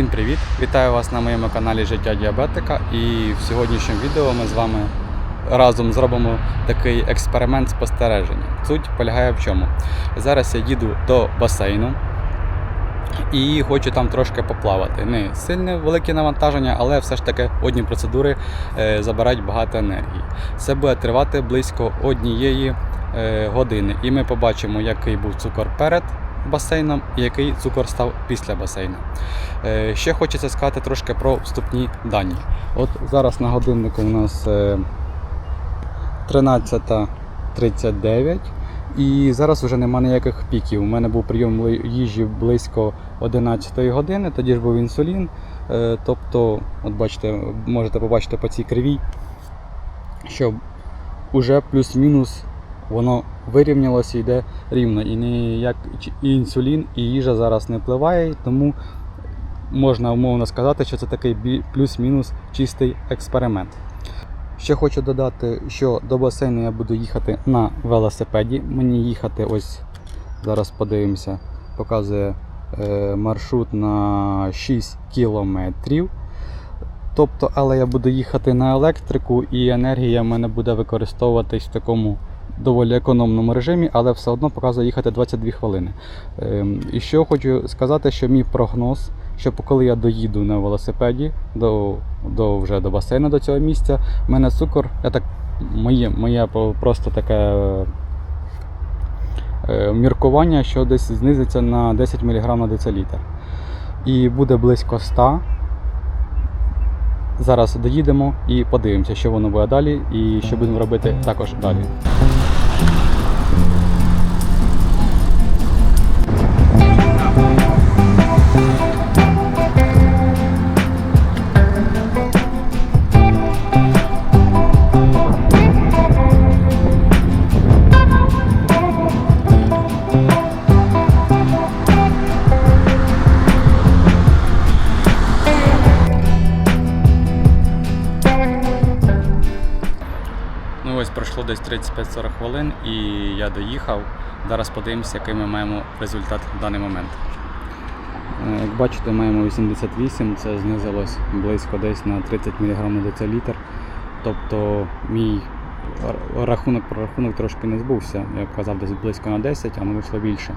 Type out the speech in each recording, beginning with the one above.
Всім привіт! Вітаю вас на моєму каналі Життя Діабетика. І в сьогоднішньому відео ми з вами разом зробимо такий експеримент спостереження. Суть полягає в чому? Зараз я їду до басейну і хочу там трошки поплавати. Не сильне велике навантаження, але все ж таки одні процедури е, забирають багато енергії. Це буде тривати близько однієї е, години, і ми побачимо, який був цукор перед басейном і який цукор став після басейну. Е, Ще хочеться сказати трошки про вступні дані. От зараз на годиннику у нас е, 13.39 і зараз вже немає ніяких піків. У мене був прийом їжі близько 11 години, тоді ж був інсулін. Е, Тобто, от бачите, можете побачити по цій кривій, що вже плюс-мінус воно вирівнялося йде рівно. І ніяк і інсулін, і їжа зараз не впливає, тому можна умовно сказати, що це такий плюс-мінус чистий експеримент. Ще хочу додати, що до басейну я буду їхати на велосипеді. Мені їхати ось зараз подивимося, показує е, маршрут на 6 кілометрів. Тобто, але я буду їхати на електрику, і енергія в мене буде використовуватись в такому доволі економному режимі, але все одно показує їхати 22 хвилини. Ем, І що хочу сказати, що мій прогноз, що коли я доїду на велосипеді до, до, вже до басейну до цього місця, в мене цукор, я так, моє, моє просто таке е, міркування, що десь знизиться на 10 мг на децилітр. І буде близько 100. Зараз доїдемо і подивимося, що воно буде далі, і що будемо робити також далі. Пройшло десь 35-40 хвилин і я доїхав. Зараз подивимося, який ми маємо результат в даний момент. Е, Як бачите, маємо 88, це знизилось близько десь на 30 мг децилітр. Тобто мій рахунок прорахунок трошки не збувся. Я казав десь близько на 10, а вийшло більше.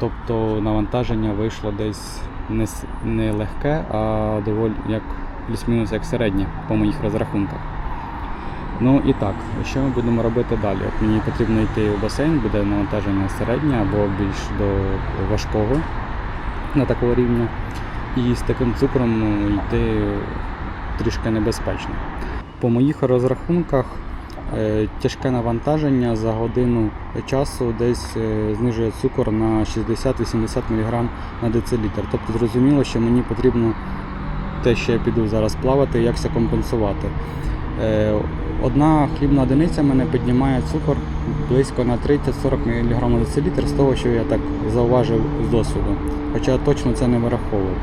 Тобто навантаження вийшло десь не, не легке, а доволі як плюс-мінус як середнє по моїх розрахунках. Ну і так, що ми будемо робити далі? От мені потрібно йти в басейн, буде навантаження середнє або більш до важкого на такого рівня. І з таким цукром ну, йти трішки небезпечно. По моїх розрахунках е, тяжке навантаження за годину часу десь е, знижує цукор на 60-80 мг на децилітр. Тобто зрозуміло, що мені потрібно те, що я піду зараз плавати, як це компенсувати. Одна хлібна одиниця мене піднімає цукор близько на 30-40 мг децилітр з того, що я так зауважив з досвіду. Хоча точно це не вираховував.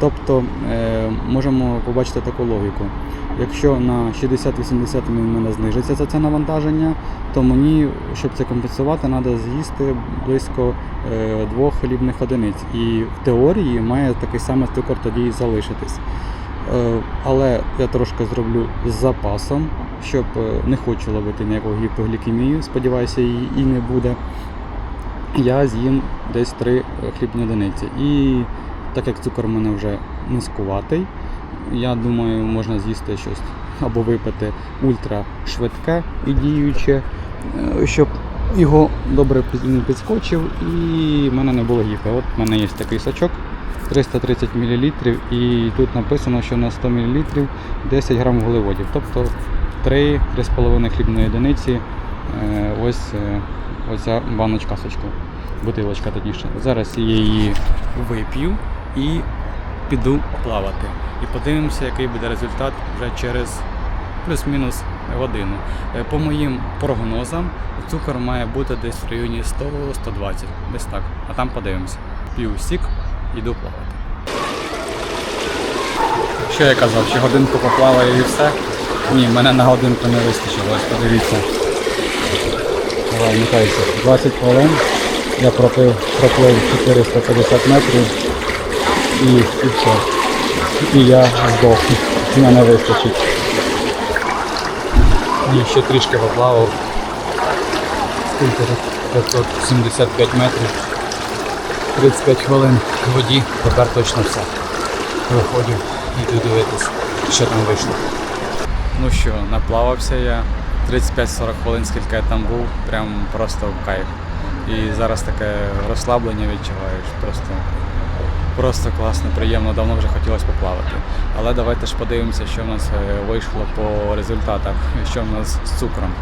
Тобто е, можемо побачити таку логіку. Якщо на 60-80 в мене знижиться це навантаження, то мені, щоб це компенсувати, треба з'їсти близько е, двох хлібних одиниць. І в теорії має такий самий цукор тоді і залишитись. Е, Але я трошки зроблю з запасом, щоб е, не хочу ловити ніяку гіпоглікемію, сподіваюся, її і не буде. Я з'їм десь 3 хлібні одиниці. І так як цукор у мене вже низькуватий, я думаю, можна з'їсти щось або випити ультра швидке і діюче, е, щоб його добре підскочив і в мене не було гіпо. От в мене є такий сачок 330 мл і тут написано, що на 100 мл 10 грам вуглеводів. Тобто 3-3,5 хлібної одиниці. е, Ось е, оця баночка сачку. Бутилочка точніше. Зараз я її вип'ю і піду плавати. І подивимося, який буде результат вже через плюс-мінус годину. Е, По моїм прогнозам, цукор має бути десь в районі 100-120, десь так. А там подивимося. П'ю сік, йду плавати. Що я казав, що годинку поплаваю і все? Ні, мене на годинку не вистачило, ось подивіться. Вмикайся. 20 хвилин. Я проплив, проплив 450 метрів і, і все. і я здохну. Мене вистачить. І ще трішки поплавав. Скільки 575 метрів. 35 хвилин в воді, тепер точно все. Виходжу, йду дивитись, що там вийшло. Ну що, наплавався я. 35-40 хвилин, скільки я там був, прям просто кайф. І зараз таке розслаблення відчуваєш. Просто, просто класно, приємно, давно вже хотілося поплавати. Але давайте ж подивимося, що в нас е, вийшло по результатах, що в нас з цукром.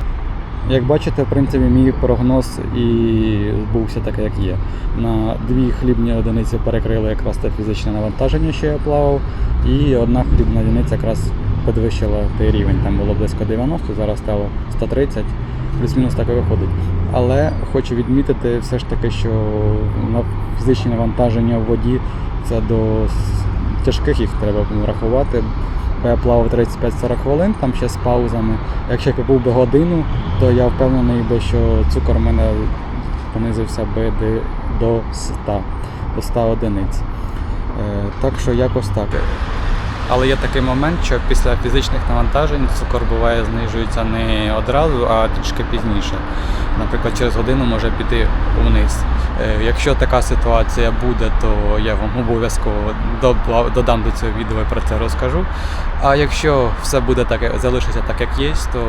Як бачите, в принципі, мій прогноз і збувся таке, як є. На дві хлібні одиниці перекрили якраз те фізичне навантаження, що я плавав, і одна хлібна одиниця якраз підвищила той рівень. Там було близько 90, зараз стало 130, плюс-мінус так і виходить. Але хочу відмітити все ж таки, що на фізичні навантаження в воді це до тяжких їх треба рахувати. Бо я плавав 35-40 хвилин, там ще з паузами. Якщо я був би годину, то я впевнений би, що цукор в мене понизився би до 100, до 100 одиниць. Е, Так що якось так. Але є такий момент, що після фізичних навантажень цукор буває знижується не одразу, а трішки пізніше. Наприклад, через годину може піти вниз. Е, Якщо така ситуація буде, то я вам обов'язково додам до цього відео і про це розкажу. А якщо все буде так, залишиться так, як є, то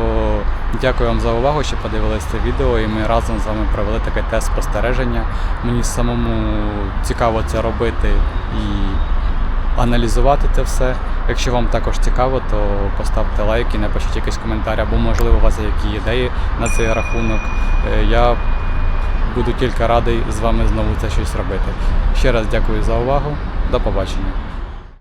дякую вам за увагу, що подивились це відео, і ми разом з вами провели такий тест спостереження. Мені самому цікаво це робити і аналізувати це все. Якщо вам також цікаво, то поставте лайк і напишіть якийсь коментар, або можливо у вас є які ідеї на цей рахунок. Е, Я буду тільки радий з вами знову це щось робити. Ще раз дякую за увагу. До побачення.